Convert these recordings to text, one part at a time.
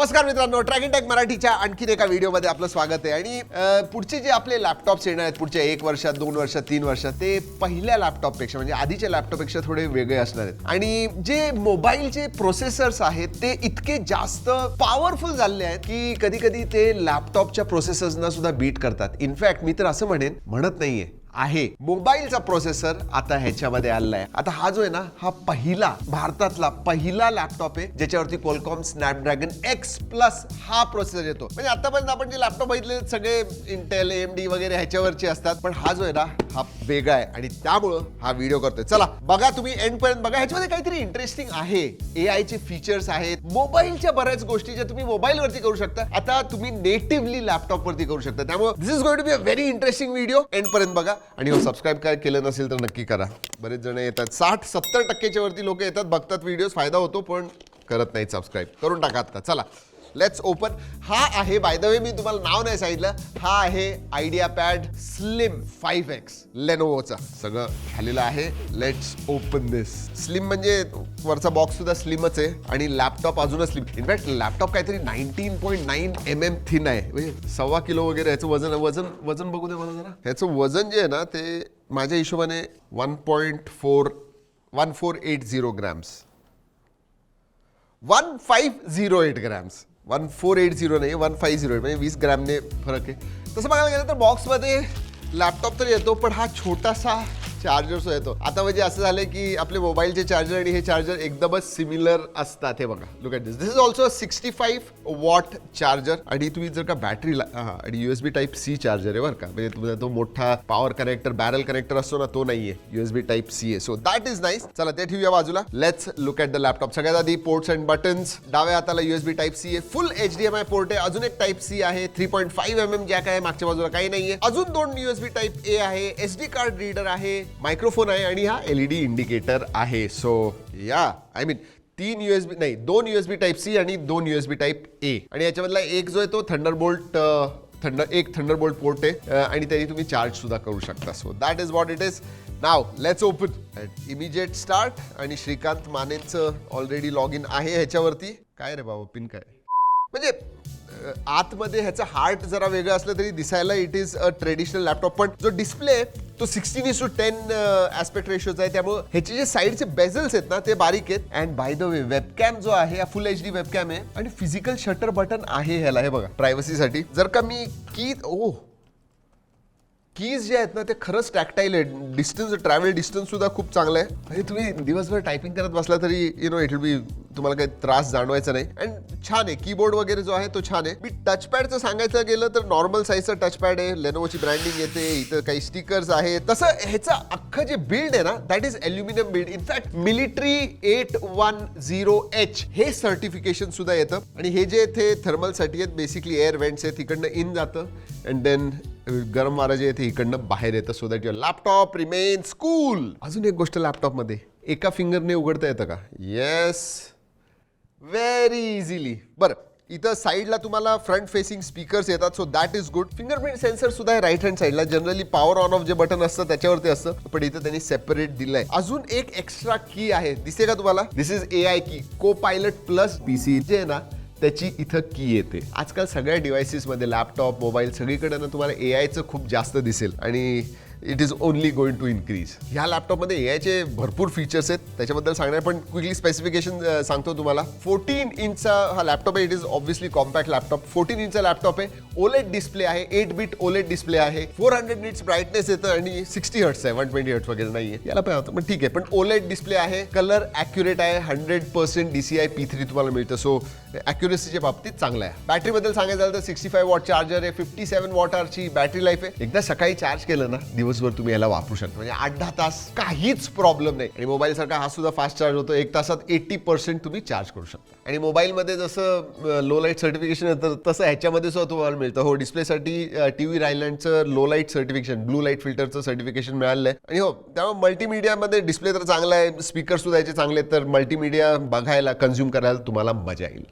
नमस्कार मित्रांनो tracking tack मराठीच्या आणखीन एका व्हिडिओमध्ये आपलं स्वागत आहे. आणि पुढचे जे आपले लॅपटॉप्स येणार आहेत पुढच्या एक वर्षात दोन वर्षात तीन वर्षात ते पहिल्या लॅपटॉपपेक्षा म्हणजे आधीच्या लॅपटॉपपेक्षा थोडे वेगळे असणार आहेत. आणि जे मोबाईलचे प्रोसेसर्स आहेत ते इतके जास्त पॉवरफुल झाले आहेत की कधी कधी ते लॅपटॉपच्या प्रोसेसर्सना सुद्धा बीट करतात. इनफॅक्ट मी तर असं म्हणेन म्हणत नाहीये. आहे. मोबाईलचा प्रोसेसर आता ह्याच्यामध्ये आलेला आहे आता हा जो आहे ना हा पहिला भारतातला पहिला लॅपटॉप आहे ज्याच्यावरती कोलकॉम स्नॅपड्रॅगन एक्स प्लस हा प्रोसेसर येतो. म्हणजे आतापर्यंत आपण जे लॅपटॉप बघितले सगळे इंटेल एम डी वगैरे ह्याच्यावरचे असतात पण हा जो आहे ना हा वेगळा आहे. आणि त्यामुळं हा व्हिडिओ करतोय. चला बघा तुम्ही एंड पर्यंत बघा. ह्याच्यामध्ये काहीतरी इंटरेस्टिंग आहे. ए आय चे फीचर्स आहेत. मोबाईलच्या बऱ्याच गोष्टी ज्या तुम्ही मोबाईलवरती करू शकता आता तुम्ही नेटिव्हली लॅपटॉप वरती करू शकता. त्यामुळे this is going to be a very interesting video end पर्यंत बघा. आणि हो सबस्क्राईब काय केलं नसेल तर नक्की करा. बरेच जण येतात. साठ सत्तर टक्केच्या वरती लोक येतात बघतात व्हिडिओ फायदा होतो पण करत नाहीत सबस्क्राईब करून टाका आता चला. लेट्स ओपन हा आहे बाय द वे मी तुम्हाला नाव नाही सांगितलं. हा आहे idea pad slim five X लेनोवोचा सगळं झालेलं आहे. लेट्स ओपन दिस स्लिम म्हणजे वरचा बॉक्स सुद्धा स्लिमच आहे आणि लॅपटॉप अजूनच स्लिम इनफॅक्ट लॅपटॉप काहीतरी nineteen point nine M M thin आहे. म्हणजे सव्वा किलो वगैरे याचं वजन वजन वजन बघू दे मला जरा. ह्याचं वजन जे आहे ना ते माझ्या हिशोबाने one point four one four eight zero grams one five zero eight grams one four eight zero नाही वन फाईव्ह झिरो एट म्हणजे वीस ग्रॅमने फरक आहे. तसं बघायला गेलं तर बॉक्समध्ये लॅपटॉप तर येतो पण हा छोटासा चार्जर सुद्धा येतो. आता म्हणजे असं झालं की आपले मोबाईलचे चार्जर आणि हे चार्जर एकदमच सिमिलर असतात. हे बघा. Look at this this is also sixty five watt charger आणि तुम्ही जर का बॅटरीला हा आणि युएसबी टाईप सी चार्जर आहे बरं का. म्हणजे तुमचा तो मोठा पॉवर कनेक्टर बॅरल कनेक्टर असतो ना तो नाहीये. युएसबी टाईप सी आहे. सो दॅट इज नाईस चला ते ठेवूया बाजूला. Let's look at the laptop सगळ्यात आधी पोर्ट्स अँड बटन्स डाव्या हाताला युएसबी टाईप सी आहे. Full H D M I port आहे. अजून एक टाईप सी आहे. Three point five M M jack आहे. मागच्या बाजूला काही नाहीये. अजून दोन युएसबी टाईप ए आहे. एस डी कार्ड रीडर आहे. मायक्रोफोन आहे आणि हा एल ई डी इंडिकेटर आहे. सो या आय मीन तीन युएसबी नाही दोन युएसबी टाईप सी आणि दोन युएसबी टाईप ए आणि याच्यामधला एक जो आहे तो थंडरबोल्ट थंडर एक थंडरबोल्ट पोर्ट आहे आणि त्याने तुम्ही चार्ज सुद्धा करू शकता. So that is what it is now let's open immediate start आणि श्रीकांत मानेचं ऑलरेडी लॉग इन आहे ह्याच्यावरती. काय रे बाबा पिन काय? म्हणजे आतमध्ये ह्याचं हार्ट जरा वेगळं असलं तरी दिसायला it is a traditional laptop पण जो डिस्प्ले तो sixteen is to ten aspect रेशोचा आहे. त्यामुळे ह्याचे जे साईडचे बेझल्स आहेत ना ते बारीक आहेत. And by the way webcam जो आहे हा फुल एच डी वेबकॅम आहे. आणि फिजिकल शटर बटन आहे ह्याला हे बघा प्रायव्हसीसाठी जर का मी की ओ कीज जे आहेत ना ते खरंच टॅक्टाईल आहे डिस्टन्स ट्रॅव्हल डिस्टन्स सुद्धा खूप चांगलं आहे. म्हणजे तुम्ही दिवसभर टायपिंग करत बसला तरी you know it will be तुम्हाला काही त्रास जाणवायचा नाही. अँड छान आहे कीबोर्ड वगैरे जो आहे तो छान आहे. मी टचपॅडचं सांगायचं गेलं तर नॉर्मल साईजचं टचपॅड आहे. लेनोवोची ब्रँडिंग येते इथं काही स्टिकर्स आहे तसं ह्याचं अख्खं जे बिल्ड आहे ना that is aluminium build in fact military eight one zero H हे सर्टिफिकेशन सुद्धा येतं. आणि हे जे इथे थर्मलसाठी आहेत बेसिकली एअर वेंट्स आहेत इकडनं इन जातं. अँड देन गरम वारा जे येते इकडनं बाहेर येतं so that your laptop remains cool अजून एक गोष्ट लॅपटॉपमध्ये एका फिंगरने उघडता येतं का? येस व्हेरी इझिली बरं इथं साईडला तुम्हाला फ्रंट फेसिंग स्पीकर्स येतात so that is good fingerprint sensor सुद्धा आहे राईट हँड साईडला जनरली पॉवर ऑन ऑफ जे बटन असतं त्याच्यावरती असतं. पण इथं त्यांनी सेपरेट दिलंय. अजून एक एक्स्ट्रा की आहे. दिसते का तुम्हाला? दिस इज ए आय की को पायलट प्लस पीसी जे आहे ना त्याची इथं की येते. आजकाल सगळ्या डिव्हायसेसमध्ये लॅपटॉप मोबाईल सगळीकडे ना तुम्हाला ए आयचं खूप जास्त दिसेल. आणि it is only going to increase ह्या लॅपटॉपमध्ये ए आयचे भरपूर फीचर्स आहेत. त्याच्याबद्दल सांगणार पण क्विकली स्पेसिफिकेशन सांगतो तुम्हाला. फोर्टीन इंचचा हा लॅपटॉप आहे. It is obviously compact laptop fourteen इंचचा laptop आहे. ओलेट डिस्प्ले आहे. एट बीट ओलेट डिस्प्ले आहे. फोर हंड्रेड निट्स ब्राईटनेस येतं आणि सिक्स्टी हर्ट्स आहे. वन ट्वेंटी हर्ट्स वगैरे नाही आहे याला पण होतं पण ठीक आहे. पण ओलेट डिस्प्ले आहे. कलर ॲक्युरेट आहे. Hundred percent D C I P three तुम्हाला मिळतं. सो ॲक्युरेसीच्या बाबतीत चांगलं आहे. बॅटरीबद्दल सांगायचं झालं तर सिक्स्टी फाय वॉट चार्जर आहे. फिफ्टी सेवन वॉट आरची बॅटरी लाईफ आहे. एकदा सकाळी चार्ज केलं ना दिवसभर तुम्ही याला वापरू शकता. म्हणजे आठ दहा तास काहीच प्रॉब्लेम नाही. आणि मोबाईल सारखा हा सुद्धा फास्ट चार्ज होतो. एक तासात एट्टी पर्सेंट तुम्ही चार्ज करू शकता. आणि मोबाईलमध्ये जसं लो लाइट सर्टिफिकेशन येतं तसं ह्याच्यामध्ये सुद्धा तुम्हाला मिळतं. हो डिस्प्लेसाठी T V रायलँडचं low light certification blue light फिल्टरचं certification मिळालं आहे आणि हो त्यामुळे मल्टीमीडियामध्ये डिस्प्ले तर चांगला आहे. स्पीकर सुद्धा याचे चांगले आहेत तर मल्टीमीडिया बघायला कन्झ्युम करायला तुम्हाला मजा येईल.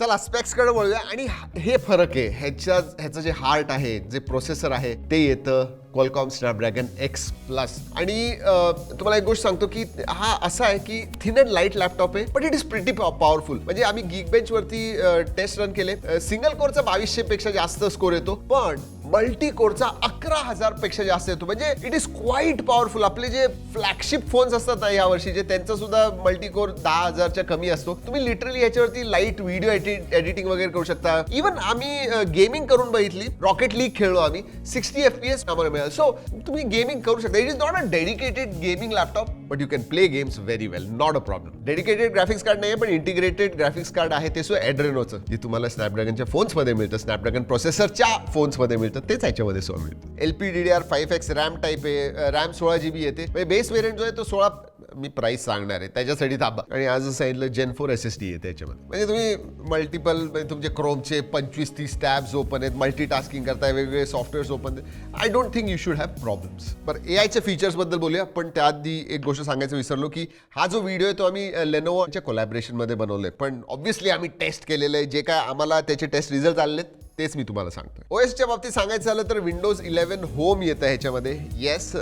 चला स्पेक्स वळूया. आणि हे फरक आहे ह्याच्या ह्याचं जे हार्ट आहे जे प्रोसेसर आहे ते येतं क्वालकॉम स्नॅपड्रॅगन एक्स प्लस आणि तुम्हाला एक गोष्ट सांगतो की हा असा आहे की थिन अँड लाइट लॅपटॉप आहे but it is pretty powerful म्हणजे आम्ही गीक बेंच वरती टेस्ट रन केले. सिंगल कोरचा बावीसशे पेक्षा जास्त स्कोर येतो पण मल्टी कोरचा अकरा हजारपेक्षा जास्त येतो. म्हणजे इट इज क्वाईट पॉवरफुल आपले जे फ्लॅगशिप फोन्स असतात ना यावर्षी वर्षीचे त्यांचा सुद्धा मल्टी कोर दहा हजारच्या कमी असतो. तुम्ही लिटरली याच्यावरती लाइट व्हिडिओ एडिटिंग वगैरे करू शकता. इव्हन आम्ही गेमिंग करून बघितली. रॉकेट लीग खेळलो आम्ही. सिक्स्टी एफ पी एस आम्हाला मिळालं. सो तुम्ही गेमिंग करू शकता. It is not a dedicated gaming laptop but you can play games very well not a problem dedicated graphics card नाही पण इंटिग्रेटेड ग्राफिक्स कार्ड आहे ते सो ॲड्रेनोचं जे तुम्हाला स्नॅपड्रॅगनच्या फोन्समध्ये मिळतं. स्नॅपड्रॅगन प्रोसेसरच्या फोन्समध्ये मिळतं. तेच ह्याच्यामध्ये सो मिळतं. L P D D R five X RAM type आहे रॅम सोळा जी बी येते. म्हणजे बेस वेरियंट जो आहे तो सोळा मी प्राईस सांगणार आहे. त्याच्यासाठी थांबा. आणि आज सांगितलं gen four S S D आहे त्याच्यामध्ये. म्हणजे तुम्ही मल्टिपल म्हणजे तुमचे क्रोमचे पंचवीस तीस टॅब्स ओपन आहेत मल्टी टास्किंग करताय वेगवेगळे सॉफ्टवेअर्स ओपन आहेत. I don't think you should have problems पर ए आयच्या फीचर्सबद्दल बोलूया पण त्याआधी एक गोष्ट सांगायचं विसरलो की हा जो व्हिडिओ आहे तो आम्ही लेनोवाच्या कोलॅबरेशनमध्ये आहे पण ऑब्व्हियसली आम्ही टेस्ट केलेलं आहे. जे काय आम्हाला त्याचे टेस्ट रिझल्ट आलेत तेच मी तुम्हाला सांगतोय. एसच्या बाबतीत सांगायचं झालं तर विंडोज इलेव्हन होम येतं ह्याच्यामध्ये. येस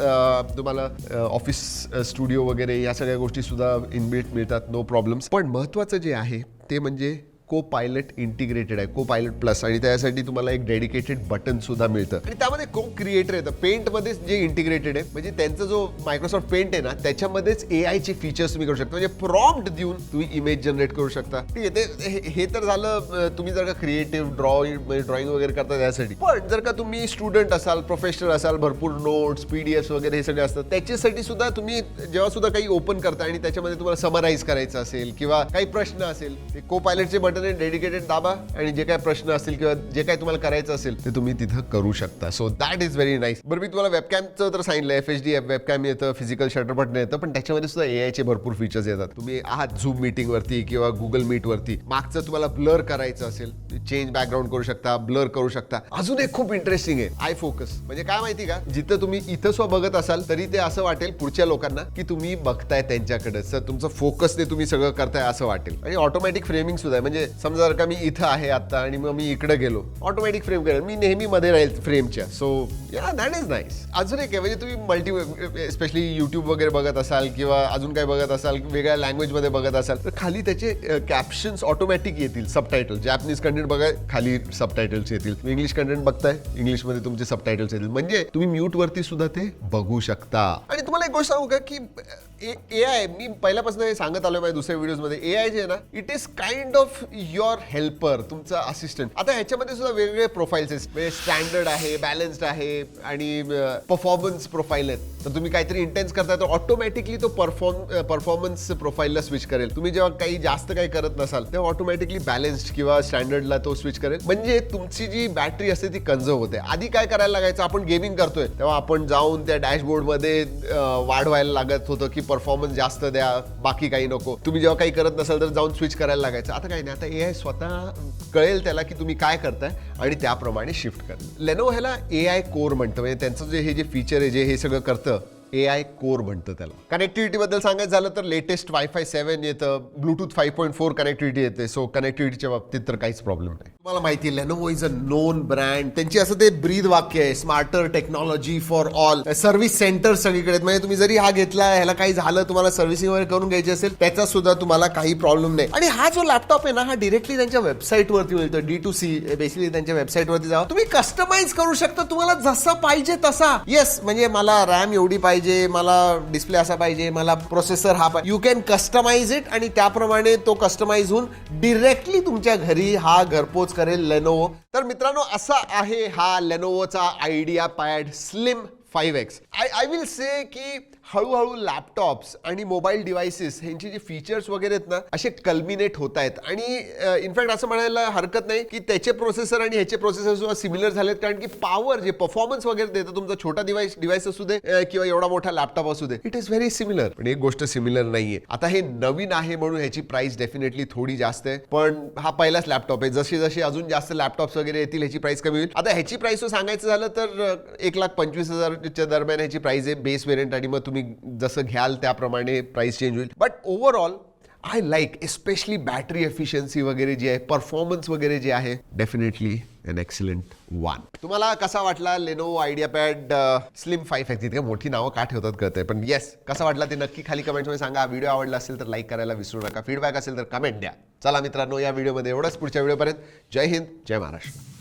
तुम्हाला ऑफिस स्टुडिओ वगैरे या सगळ्या गोष्टी सुद्धा इनबिल्ट मिळतात नो प्रॉब्लेम्स पण महत्त्वाचं जे आहे ते म्हणजे को पायलट इंटिग्रेटेड आहे को पायलट प्लस आणि त्यासाठी तुम्हाला एक डेडिकेटेड बटन सुद्धा मिळतं. आणि त्यामध्ये को क्रिएटर येतं पेंटमध्ये जे इंटिग्रेटेड आहे म्हणजे त्यांचा जो मायक्रोसॉफ्ट पेंट आहे ना त्याच्यामध्येच ए आयचे फीचर्स तुम्ही करू शकता. म्हणजे प्रॉम्प्ट देऊन तुम्ही इमेज जनरेट करू शकता. ठीक आहे ते हे- हे तर झालं तुम्ही जर का क्रिएटिव्ह ड्रॉइंग ड्रॉइंग वगैरे करता त्यासाठी. पण जर का तुम्ही स्टुडंट असाल प्रोफेशनल असाल भरपूर नोट्स पीडीएफ वगैरे हे सगळे असतात त्याच्यासाठी सुद्धा तुम्ही जेव्हा सुद्धा काही ओपन करता आणि त्याच्यामध्ये तुम्हाला समराईज करायचं असेल किंवा काही प्रश्न असेल ते को पायलटचे बटन डेडिकेटेड दाबा आणि जे काय प्रश्न असतील किंवा जे काय तुम्हाला करायचं असेल ते तुम्ही तिथं करू शकता. So that is very nice बरं मी तुम्हाला वेबकॅमचं तर सांगितलं एफ एच डी वेबकॅम येतं फिजिकल शटर बटन येतं पण त्याच्यामध्ये सुद्धा ए भरपूर फीचर्स येतात. तुम्ही आहात झूम मिटिंगवरती किंवा गुगल मीटवरती मागचं तुम्हाला ब्लर करायचं असेल चेंज बॅकग्राऊंड करू शकता ब्लर करू शकता. अजून एक खूप इंटरेस्टिंग आहे आय फोकस म्हणजे काय माहिती का? जिथं तुम्ही इथं स्व बघत असाल तरी ते असं वाटेल पुढच्या लोकांना की तुम्ही बघताय त्यांच्याकडे. सर तुमचं फोकसने तुम्ही सगळं करताय असं वाटेल. आणि ऑटोमॅटिक फ्रेमिंग सुद्धा आहे. म्हणजे समजा जर का मी इथं आहे आता आणि मग मी इकडे गेलो ऑटोमॅटिक फ्रेम करेल. मी नेहमी मध्ये राहील फ्रेमच्या सो या दॅट इज नाईस अजून एक आहे म्हणजे तुम्ही मल्टी स्पेशली युट्यूब वगैरे बघत असाल किंवा अजून काय बघत असाल वेगळ्या लँग्वेजमध्ये बघत असाल तर खाली त्याचे कॅप्शन्स ऑटोमॅटिक येतील सबटायटल जॅपनीज कंटेंट बघा खाली सबटायटल्स येतील. इंग्लिश कंटेंट बघताय इंग्लिशमध्ये तुमचे सबटायटल्स येतील. म्हणजे तुम्ही म्यूट वरती सुद्धा ते बघू शकता. आणि तुम्हाला एक गोष्ट सांगू का की ए आय मी पहिल्यापासून हे सांगत आलो माझ्या दुसऱ्या व्हिडिओमध्ये ए आय जे आहे ना it is kind of your helper तुमचा असिस्टंट आता ह्याच्यामध्ये सुद्धा वेगवेगळे प्रोफाईल्स आहेत. म्हणजे स्टँडर्ड आहे बॅलन्स्ड आहे आणि परफॉर्मन्स प्रोफाईल आहेत. तर तुम्ही काहीतरी इंटेन्स करताय तर ऑटोमॅटिकली तो परफॉर्म परफॉर्मन्स प्रोफाईलला स्विच करेल. तुम्ही जेव्हा काही जास्त काही करत नसाल तेव्हा ऑटोमॅटिकली बॅलन्स्ड किंवा स्टँडर्डला तो स्विच करेल. म्हणजे तुमची जी बॅटरी असते ती कन्झर्व होते. आधी काय करायला लागायचं आपण गेमिंग करतोय तेव्हा आपण जाऊन त्या डॅशबोर्डमध्ये वाढवायला लागत होतं की परफॉर्मन्स जास्त द्या बाकी काही नको. तुम्ही जेव्हा काही करत नसाल तर जाऊन स्विच करायला लागायचं. आता काही नाही आता ए आय स्वतः कळेल त्याला की तुम्ही काय करताय आणि त्याप्रमाणे शिफ्ट करेल लेनो ह्याला ए आय कोर म्हणतं. म्हणजे त्यांचं जे हे जे फीचर आहे जे हे सगळं करतं ए आय कोर म्हणतं त्याला. कनेक्टिव्हिटीबद्दल सांगायचं झालं तर लेटेस्ट वायफाय सेवन येतं bluetooth five point four connectivity येते. सो कनेक्टिव्हिटीच्या बाबतीत तर काहीच प्रॉब्लेम नाही. मला माहिती Lenovo is a known brand त्यांची असं ते ब्रीद वाक्य आहे smarter technology for all service centre सगळीकडे म्हणजे तुम्ही जरी हा घेतला ह्याला काही झालं तुम्हाला सर्व्हिसिंग वगैरे करून घ्यायची असेल त्याचा सुद्धा तुम्हाला काही प्रॉब्लेम नाही. आणि हा जो लॅपटॉप आहे ना हा डिरेक्टली त्यांच्या वेबसाईट वरती मिळतो डी टू सी बेसिकली त्यांच्या वेबसाईट वरती जावा. तुम्ही कस्टमाइज करू शकता. तुम्हाला जसा पाहिजे तसा. येस म्हणजे मला रॅम एवढी पाहिजे मला डिस्प्ले असा पाहिजे मला प्रोसेसर हा पाहिजे यू कॅन कस्टमाइज इट आणि त्याप्रमाणे तो कस्टमाइज होऊन डिरेक्टली तुमच्या घरी हा घरपोच करेल लेनोवो तर मित्रांनो असा आहे हा लेनोवोचा IdeaPad slim five X I I will say की हळूहळू लॅपटॉप्स आणि मोबाईल डिव्हायसेस ह्यांचे जे फीचर्स वगैरे आहेत ना असे कल्मिनेट होत आहेत आणि इनफॅक्ट असं म्हणायला हरकत नाही की त्याचे प्रोसेसर आणि ह्याचे प्रोसेसर सुद्धा सिमिलर झालेत कारण की पॉवर जे परफॉर्मन्स वगैरे देतं तुमचा छोटा डिव्हाइस डिव्हाइस असू दे किंवा एवढा मोठा लॅपटॉप असू दे इट इज व्हेरी सिमिलर पण एक गोष्ट सिमिलर नाहीये. आता हे नवीन आहे म्हणून ह्याची प्राइस डेफिनेटली थोडी जास्त आहे. पण हा पहिलाच लॅपटॉप आहे. जसे जसे अजून जास्त लॅपटॉप्स वगैरे येतील ह्याची प्राइस कमी होईल. आता ह्याची प्राइस सांगायचं झालं तर एक लाख पंचवीस हजारच्या दरम्यान ह्याची प्राइस आहे बेस वेरियंट आणि मग तुम्ही जसं घ्याल त्याप्रमाणे प्राईस चेंज होईल. But overall I like especially battery efficiency वगैरे जी आहे परफॉर्मन्स वगैरे जे आहे डेफिनेटली अन एक्सिलेंट वन तुम्हाला कसा वाटला लेनो आयडिया पॅड स्लिम फाईव्ह आहे तिथे मोठी नावं का ठेवतात कळतंय पण येस कसा वाटला ते नक्की खाली कमेंट्समध्ये सांगा. व्हिडिओ आवडला असेल तर लाईक करायला विसरू नका. फीडबॅक असेल तर कमेंट द्या. चला मित्रांनो या व्हिडिओमध्ये एवढंच. पुढच्या व्हिडिओपर्यंत जय हिंद जय महाराष्ट्र.